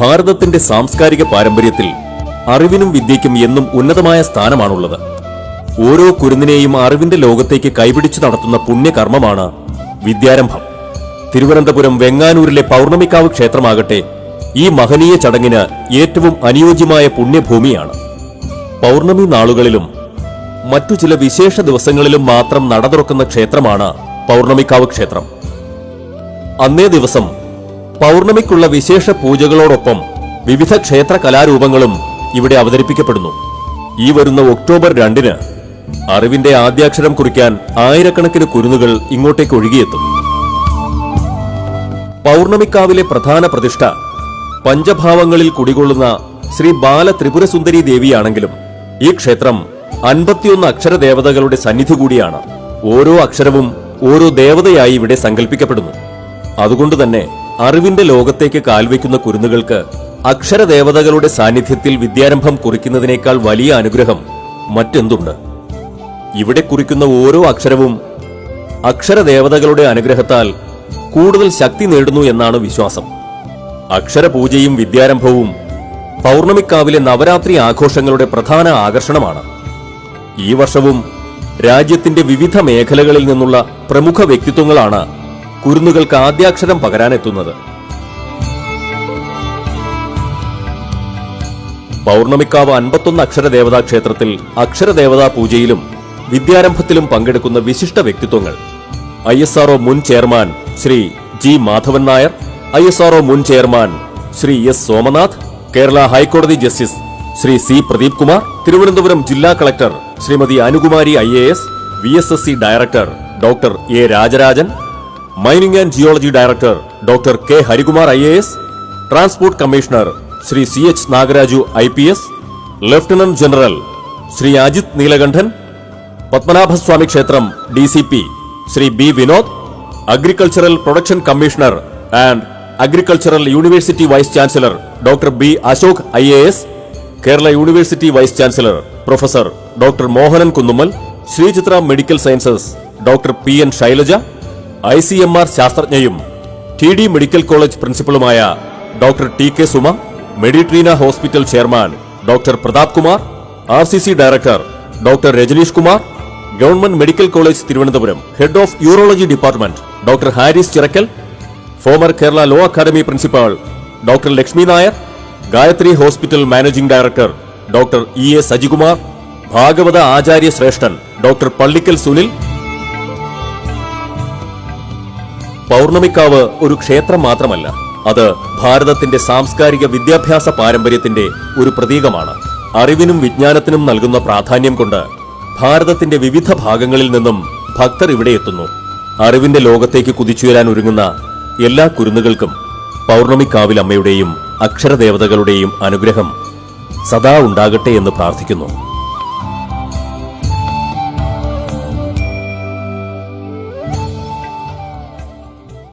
ഭാരതത്തിന്റെ സാംസ്കാരിക പാരമ്പര്യത്തിൽ അറിവിനും വിദ്യയ്ക്കും എന്നും ഉന്നതമായ സ്ഥാനമാണുള്ളത്. ഓരോ കുരുന്നിനെയും അറിവിന്റെ ലോകത്തേക്ക് കൈപിടിച്ചു നടത്തുന്ന പുണ്യകർമ്മമാണ് വിദ്യാരംഭം. തിരുവനന്തപുരം വെങ്ങാനൂരിലെ പൗർണമിക്കാവ് ക്ഷേത്രമാകട്ടെ ഈ മഹനീയ ചടങ്ങിന് ഏറ്റവും അനുയോജ്യമായ പുണ്യഭൂമിയാണ്. പൗർണമി നാളുകളിലും മറ്റു ചില വിശേഷ ദിവസങ്ങളിലും മാത്രം നട തുറക്കുന്ന ക്ഷേത്രമാണ് പൗർണമിക്കാവ് ക്ഷേത്രം. അന്നേ ദിവസം പൗർണമിക്കുള്ള വിശേഷ പൂജകളോടൊപ്പം വിവിധ ക്ഷേത്ര കലാരൂപങ്ങളും ഇവിടെ അവതരിപ്പിക്കപ്പെടുന്നു. ഈ വരുന്ന ഒക്ടോബർ രണ്ടിന് അറിവിന്റെ ആദ്യാക്ഷരം കുറിക്കാൻ ആയിരക്കണക്കിന് കുരുന്നുകൾ ഇങ്ങോട്ടേക്ക് ഒഴുകിയെത്തും. പൗർണമിക്കാവിലെ പ്രധാന പ്രതിഷ്ഠ പഞ്ചഭാവങ്ങളിൽ കുടികൊള്ളുന്ന ശ്രീ ബാല ത്രിപുരസുന്ദരി ദേവിയാണെങ്കിലും ഈ ക്ഷേത്രം അൻപത്തിയൊന്ന് അക്ഷരദേവതകളുടെ സന്നിധി കൂടിയാണ്. ഓരോ അക്ഷരവും ഓരോ ദേവതയായി ഇവിടെ സങ്കല്പിക്കപ്പെടുന്നു അതുകൊണ്ട് തന്നെ അറിവിന്റെ ലോകത്തേക്ക് കാൽവെക്കുന്ന കുരുന്നുകൾക്ക് അക്ഷരദേവതകളുടെ സാന്നിധ്യത്തിൽ വിദ്യാരംഭം കുറിക്കുന്നതിനേക്കാൾ വലിയ അനുഗ്രഹം മറ്റെന്തുണ്ട്? ഇവിടെ കുറിക്കുന്ന ഓരോ അക്ഷരവും അക്ഷരദേവതകളുടെ അനുഗ്രഹത്താൽ കൂടുതൽ ശക്തി നേടുന്നു എന്നാണ് വിശ്വാസം. അക്ഷരപൂജയും വിദ്യാരംഭവും പൗർണമിക്കാവിലെ നവരാത്രി ആഘോഷങ്ങളുടെ പ്രധാന ആകർഷണമാണ്. ഈ വർഷവും രാജ്യത്തിന്റെ വിവിധ മേഖലകളിൽ നിന്നുള്ള പ്രമുഖ വ്യക്തിത്വങ്ങളാണ് കുരുന്നുകൾക്ക് ആദ്യാക്ഷരം പകരാനെത്തുന്നത്. പൗർണമിക്കാവ് അൻപത്തൊന്ന് അക്ഷരദേവതാ ക്ഷേത്രത്തിൽ അക്ഷരദേവതാ പൂജയിലും വിദ്യാരംഭത്തിലും പങ്കെടുക്കുന്ന വിശിഷ്ട വ്യക്തിത്വങ്ങൾ. ഐ എസ് ആർഒ മുൻ chairman Shri G Madhavan Nair I S R O മുൻ ചെയർമാൻ ശ്രീ എസ് സോമനാഥ് കേരള ഹൈക്കോടതി ജസ്റ്റിസ് ശ്രീ സി പ്രദീപ് കുമാർ തിരുവനന്തപുരം ജില്ലാ collector Shrimati Anukumari I A S V S S C director doctor A Rajarajan mining and geology director doctor K Harikumar I transport commissioner Shri C H Nagaraju I P S lieutenant general Shri Ajith Neelakantan Padmanabhaswamy ക്ഷേത്രം D C P Shri B Vinod agricultural production commissioner and agricultural university vice chancellor doctor B Ashok I A S Kerala university vice chancellor professor doctor Mohanan Kunnummal Sree Chitra medical sciences doctor P N Shailaja I C M R ശാസ്ത്രജ്ഞയും T D medical college പ്രിൻസിപ്പളുമായ doctor T K Suma Meditrina hospital chairman doctor Prathap Kumar R C C director doctor Rajneesh Kumar government medical college Thiruvananthapuram head of urology department doctor Haris Chirakkal former Kerala law academy principal doctor Lakshmi Nair Gayathri hospital managing director doctor E A Sajikumar ഭാഗവത ആചാര്യ ശ്രേഷ്ഠൻ doctor Pallikkal Sunil Pournamikavu ഒരു ക്ഷേത്രം മാത്രമല്ല അത് ഭാരതത്തിന്റെ സാംസ്കാരിക വിദ്യാഭ്യാസ പാരമ്പര്യത്തിന്റെ ഒരു പ്രതീകമാണ്. അറിവിനും വിജ്ഞാനത്തിനും നൽകുന്ന പ്രാധാന്യം കൊണ്ട് ഭാരതത്തിന്റെ വിവിധ ഭാഗങ്ങളിൽ നിന്നും ഭക്തർ ഇവിടെ എത്തുന്നു. അറിവിന്റെ ലോകത്തേക്ക് കുതിച്ചുയരാൻ ഒരുങ്ങുന്ന എല്ലാ കുരുന്നുകൾക്കും പൗർണമിക്കാവിൽ അമ്മയുടെയും അക്ഷരദേവതകളുടെയും അനുഗ്രഹം സദാ ഉണ്ടാകട്ടെ എന്ന് പ്രാർത്ഥിക്കുന്നു.